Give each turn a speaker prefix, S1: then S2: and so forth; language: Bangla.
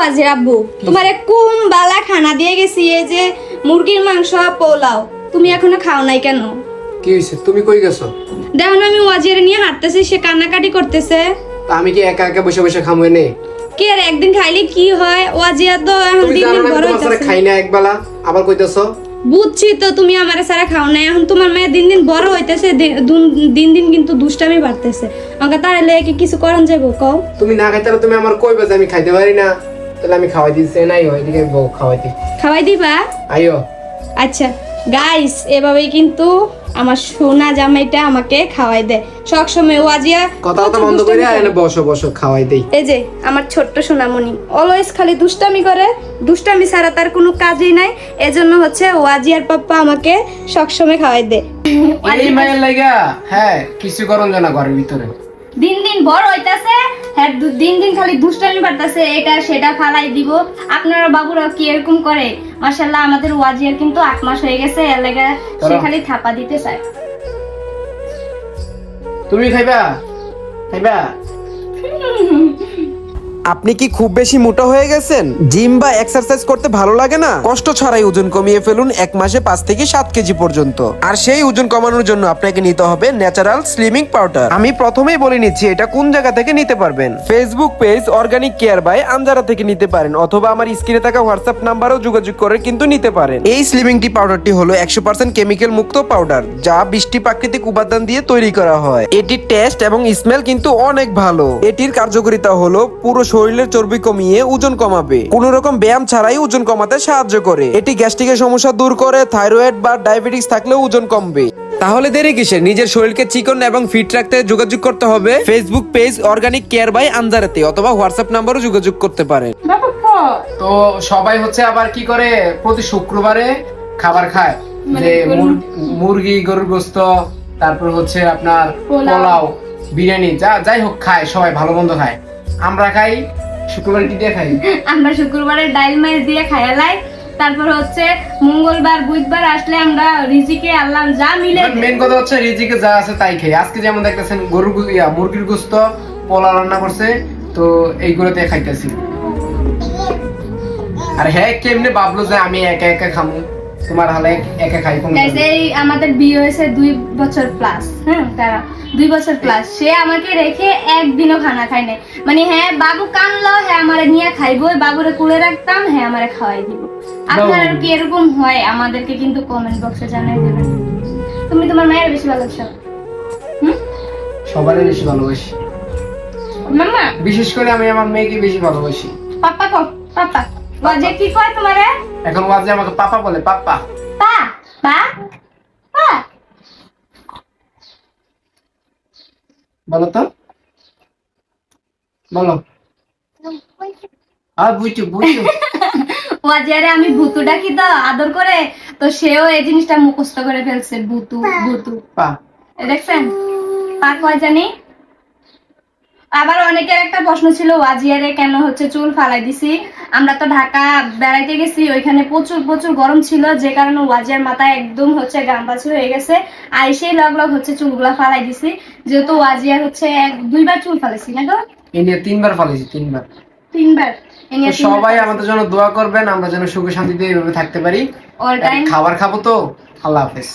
S1: ওয়াজির আব্বু। তোমার কুম বালা খানা দিয়ে গেছি এই যে মুরগির মাংস পোলাও। তুমি এখনও খাও নাই কেন?
S2: কি হয়েছে? তুমি কই গেছো?
S1: দেখো না আমি ওয়াজির নিয়ে হাঁটতেছি সে কান্নাকাটি করতেছে।
S2: আমি কি একা একা বসে বসে খামো এনে?
S1: কি আর একদিন খাইলে কি হয়? ওয়াজিয়া তো এখন দিন দিন
S2: না
S1: বড় হইতাছে।
S2: খাই না একবেলা? আবার কইতেছো?
S1: বুঝছি তো তুমি আমার সারা খাও না এখন তোমার মেয়ে দিন দিন বড় হইতেছে দিন দিন কিন্তু দুষ্টামি বাড়তেছে। আমাকে তাহলে কি কিছু করন যাব কও?
S2: তুমি না খাইতে তুমি আমার কইবে যে আমি খাইতে পারি না। তাহলে আমি খাওয়াই দিচ্ছি নাই এদিকে বউ খাওয়াই দি
S1: খাওয়াই দিবা?
S2: আইও।
S1: আচ্ছা। গাইস এভাবেই কিন্তু আমার সোনা জামাইটা আমাকে খাওয়াই দেয়। সব সময় ওয়াজিয়া
S2: কথা কথা বন্ধ করে এনে বসো বসো খাওয়াই দেই।
S1: এই যে আমার ছোট্ট সোনামণি। অলওয়েজ খালি দুষ্টামি করে। দুষ্টামি ছাড়া তার কোনো কাজই নাই। এজন্য হচ্ছে ওয়াজিয়ার পাপ্পা আমাকে সবসময় খাওয়াই দেয়।
S2: এই মায়ের লাগা হ্যাঁ কিছু করন জানা ঘরের ভিতরে।
S1: দিন দিন বড় হইতাছে হ্যাঁ দিন দিন খালি দুষ্টামি বাড়তাছে এটা সেটা ফালাই দিব। আপনারা বাবুরা কি এরকম করে? মাশাল্লাহ আমাদের ওয়াজিয়ার কিন্তু আট মাস হয়ে গেছে এর লাগা সে খালি থাপা দিতে চায়।
S2: তুমি খাইবা? খাইবা?
S3: আপনি কি খুব বেশি মোটা হয়ে গেছেন? জিম বা এক্সারসাইজ করতে ভালো লাগে না? কষ্ট ছাড়াই ওজন কমিয়ে ফেলুন এক মাসে পাঁচ থেকে সাত কেজি পর্যন্ত। আর সেই ওজন কমানোর জন্য আপনাকে নিতে হবে ন্যাচারাল স্লিমিং পাউডার আমি প্রথমেই বলে নিচ্ছি, এটা কোন জায়গা থেকে নিতে পারবেন? Facebook page organic care by Anjara থেকে নিতে পারেন, অথবা আমার স্ক্রিনে থাকা হোয়াটসঅ্যাপ নাম্বারও যোগাযোগ করে কিন্তু নিতে পারেন। এই স্লিমিং টি পাউডারটি হলো একশো পার্সেন্ট কেমিক্যাল মুক্ত পাউডার যা বৃষ্টি প্রাকৃতিক উপাদান দিয়ে তৈরি করা হয়। এটির টেস্ট এবং স্মেল কিন্তু অনেক ভালো। এটির কার্যকারিতা হলো পুরো শরীরের চর্বি কমিয়ে ওজন কমাবে। কোন রকম ব্যায়াম ছাড়াই ওজন কমাতে সাহায্য করে। এটি গ্যাস্ট্রিকের সমস্যা দূর করে থাইরয়েড বা ডায়াবেটিস থাকলেও ওজন কমবে। তাহলে দেরি কিসের? নিজের শরীরকে চিকন এবং ফিট রাখতে যোগাযোগ করতে হবে। Facebook page organic care by আনজারাতে অথবা হোয়াটসঅ্যাপ নাম্বারও যোগাযোগ করতে পারেন।
S2: তো। সবাই হচ্ছে আবার কি করে? প্রতি শুক্রবারে খাবার খায়। যে মুরগি গরুর গোস্ত তারপর হচ্ছে আপনার
S1: পোলাও।
S2: পোলাও বিরিয়ানি যা যাই হোক খায় সবাই ভালো মন্দ খায়। আমরা খাই শুক্রবার কি দিয়ে খাই?
S1: আমরা শুক্রবারে ডাইল মাইস দিয়ে খাইয়ালাই তারপর হচ্ছে মঙ্গলবার বুধবার আসলে আমরা রিজিকে আল্লাহ যা মিলে
S2: মেন কথা হচ্ছে রিজিকে যা আছে তাই খাই। আজকে যেমন দেখতেছেন গরুর মুরগির গোস্ত পোলা রান্না করছে তো এইগুলোতে খাইতেছি। আর হ্যাঁ কেমনে ভাবলো যে আমি একা একা খামু? তোমার হালে একা খাই কোন
S1: এই আমাদের বিয়ে হয়েছে দুই বছর প্লাস হ্যাঁ তারা দুই বছর প্লাস সে আমাকে রেখে একদিনও খানা খায় নাই। মানে হ্যাঁ বাবু কানলো হ্যাঁ আমারে নিয়ে খাইবো বাবুরে কুলে রাখতাম হ্যাঁ আমারে খাওয়াই দিব। আপনার কি এরকম হয়? আমাদেরকে কিন্তু কমেন্ট বক্সে জানাই দেবেন। তুমি তোমার মায়ের বেশি ভালোবাসো? হুম?
S2: সবারই বেশি ভালোবাসি।
S1: মাম্মা।
S2: বিশেষ করে আমি আমার মেয়েকে বেশি ভালোবাসি।
S1: পাপা কো পাপা বাজে কি কয় তোমারে?
S2: এখন ওয়াজে আমাকে পাপা বলে পাপা
S1: পা পা পা।
S2: বলো তো। বলো। আর বুঝছ বুঝছ।
S1: ওয়াজিয়ারে আমি ভুতু ডাকি তো? আদর করে? তো সেও এই জিনিসটা মুখস্থ করে ফেলছে ভুতু ভুতু।
S2: পা।
S1: দেখছেন? পা কয় জানি? আবার অনেকের একটা প্রশ্ন ছিল ওয়াজিয়ারে কেন হচ্ছে চুল ফালাই দিছি? আমরা তো ঢাকা বেড়াইতে গেছি ওইখানে প্রচুর প্রচুর গরম ছিল যে কারণে ওয়াজিয়ার মাথায় একদম হচ্ছে গাম পাচু হয়ে গেছে। আর সেই লগ লগ হচ্ছে চুলগুলা ফালাই দিছি যেহেতু ওয়াজিয়ার হচ্ছে এক দুইবার চুল ফালাইছি না গো?
S2: ইন্ডিয়া তিনবার ফালাইছি তিনবার।
S1: তিনবার।
S2: তো সবাই আমাদের জন্য দোয়া করবেন আমরা যেন সুখে শান্তিতে এইভাবে থাকতে পারি। খাবার খাব তো আল্লাহ হাফেজ।